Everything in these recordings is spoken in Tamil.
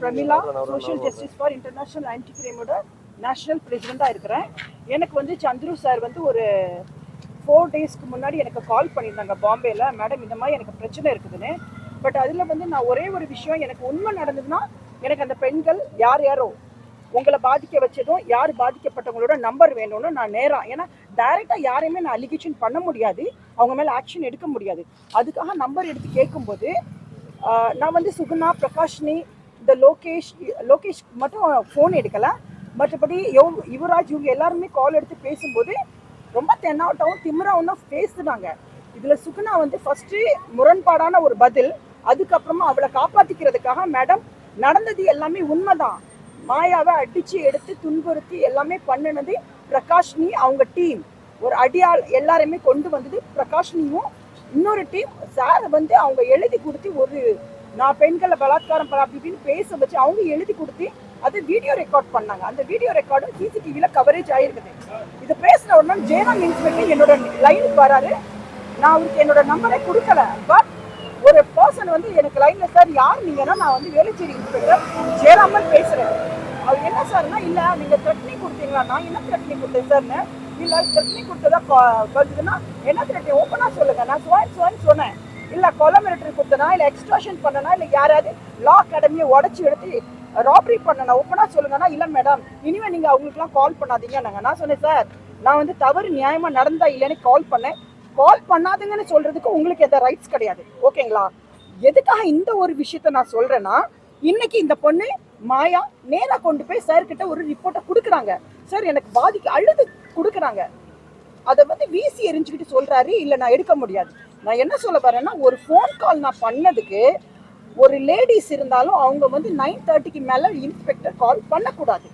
Pramila social justice for international anti கிரைமோட national பிரசிடெண்ட்டாக இருக்கிறேன். எனக்கு வந்து சந்துரு சார் வந்து ஒரு ஃபோர் டேஸ்க்கு முன்னாடி எனக்கு கால் பண்ணியிருந்தாங்க பாம்பேல. மேடம் இந்த மாதிரி எனக்கு பிரச்சனை இருக்குதுன்னு. பட் அதில் வந்து நான் ஒரே ஒரு விஷயம் எனக்கு உண்மை நடந்ததுன்னா எனக்கு அந்த பெண்கள் யார் யாரோ உங்களை பாதிக்க வச்சதும் யார் பாதிக்கப்பட்டவங்களோட நம்பர் வேணும்னு நான் நேராக ஏன்னா டைரெக்டாக யாரையுமே நான் அலிகேஷன் பண்ண முடியாது. அவங்க மேலே ஆக்ஷன் எடுக்க முடியாது. அதுக்காக நம்பர் எடுத்து கேட்கும்போது நான் வந்து சுகுணா பிரகாஷ்னி இந்த லோகேஷ் லோகேஷ் மட்டும் ஃபோன் எடுக்கலை. மற்றபடி யோ- யுவராஜ் இவங்க எல்லாருமே கால் எடுத்து பேசும்போது ரொம்ப தென்னாவட்டாவும் திமிராவும் தான் பேசுனாங்க. இதில் சுகுணா வந்து ஃபஸ்ட்டு முரண்பாடான ஒரு பதில். அதுக்கப்புறமா அவளை காப்பாற்றிக்கிறதுக்காக மேடம் நடந்தது எல்லாமே உண்மைதான். மாயாவை அடித்து எடுத்து துன்புறுத்தி எல்லாமே பண்ணினது பிரகாஷ்னி அவங்க டீம் ஒரு அடியாள் எல்லாருமே கொண்டு வந்தது பிரகாஷ்னியும் இன்னொரு டீம் சார் வந்து அவங்க எழுதி கொடுத்து ஒரு நான் பெண்களை பலாத்காரம் பண்ண அப்படி இப்படின்னு பேச வச்சு அவங்க எழுதி கொடுத்து அது வீடியோ ரெக்கார்ட் பண்ணாங்க. அந்த வீடியோ ரெக்கார்டும் சிசிடிவியில் கவரேஜ் ஆயிருக்குது. இது பேசுகிற உடனே ஜெயராம் இன்ஸ்பெக்டர் என்னோட லைனுக்கு வராரு. நான் அவருக்கு என்னோட நம்பரே கொடுக்கல. பட் ஒரு பர்சன் வந்து எனக்கு லைன்ல சார் யார் நீங்கன்னா நான் வந்து வேலுச்சேரி இன்ஸ்பெக்டர் ஜெயராமன் பேசுறேன். அவர் என்ன சார்னா இல்லை நீங்கள் த்ரெட்னி கொடுத்தீங்களா? நான் என்ன த்ரெட்னி கொடுத்தேன் சார்னு இல்லை த்ரெட்னி கொடுத்ததா வருதுன்னா என்ன த்ரெட்னி ஓப்பனாக சொல்லுங்க. நான் சுவான் சுவான் சொன்னேன். இல்ல கொலை மிலிட்டரி கொடுத்தனா இல்ல எக்ஸ்ட்ராஷன் பண்ணனா இல்ல யாராவது லா அகாடமியை உடச்சி எடுத்து ராபரி பண்ணனா ஓப்பனா சொல்லுங்கன்னா இல்ல மேடம் இனிமே நீங்க அவங்களுக்குலாம் கால் பண்ணாதீங்க நான் சொன்னேன் சார் நான் வந்து தவறு நியாயமா நடந்தா இல்லைன்னு கால் பண்ணேன். கால் பண்ணாதுங்கன்னு சொல்றதுக்கு உங்களுக்கு எந்த ரைட்ஸ் கிடையாது. ஓகேங்களா எதுக்காக இந்த ஒரு விஷயத்த நான் சொல்றேன்னா இன்னைக்கு இந்த பொண்ணு மாயா நேரா கொண்டு போய் சார் கிட்ட ஒரு ரிப்போர்ட்டை கொடுக்குறாங்க. சார் எனக்கு பாதிக்க அழுது கொடுக்குறாங்க. அதை வந்து வீசி எரிஞ்சுக்கிட்டு சொல்றாரு இல்லை நான் எடுக்க முடியாது. நான் என்ன சொல்ல வரேன்னா ஒரு ஃபோன் கால் நான் பண்ணதுக்கு ஒரு லேடிஸ் இருந்தாலும் அவங்க வந்து நைன் தேர்ட்டிக்கு மேலே இன்ஸ்பெக்டர் கால் பண்ணக்கூடாது.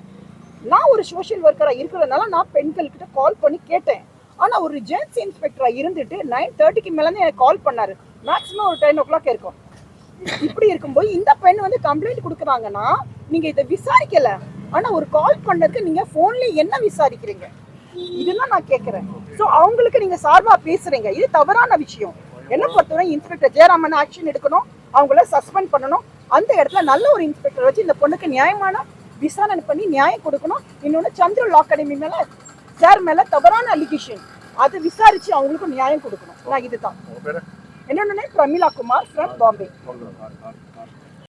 நான் ஒரு சோஷியல் ஒர்க்கராக இருக்கிறதுனால நான் பெண்கள்கிட்ட கால் பண்ணி கேட்டேன். ஆனால் ஒரு ஜென்ஸ் இன்ஸ்பெக்டராக இருந்துட்டு நைன் தேர்ட்டிக்கு மேலேருந்து எனக்கு கால் பண்ணார். மேக்ஸிமம் ஒரு டென் ஓ கிளாக் இருக்கும். இப்படி இருக்கும்போது இந்த பெண் வந்து கம்ப்ளைண்ட் கொடுக்குறாங்கன்னா நீங்கள் இதை விசாரிக்கலை. ஆனால் ஒரு கால் பண்ணதுக்கு நீங்கள் ஃபோன்லேயே என்ன விசாரிக்கிறீங்க? இதுதான் நான் கேட்குறேன் ஸோ அவங்களுக்கு நீங்கள் சார்பாக பேசுகிறீங்க இது தவறான விஷயம். என்ன பொறுத்தவரை இன்ஸ்பெக்டர் ஜெயராமன் ஆக்ஷன் எடுக்கணும். அவங்கள சஸ்பெண்ட் பண்ணணும். அந்த இடத்துல நல்ல ஒரு இன்ஸ்பெக்டர் வச்சு இந்த பொண்ணுக்கு நியாயமான விசாரணை பண்ணி நியாயம் கொடுக்கணும். இன்னொன்று சந்திர லா அகாடமி மேல சார் மேல தவறான அலிகேஷன் அதை விசாரிச்சு அவங்களுக்கு நியாயம் கொடுக்கணும். நான் இதுதான். name Pramila Kumar from Bombay.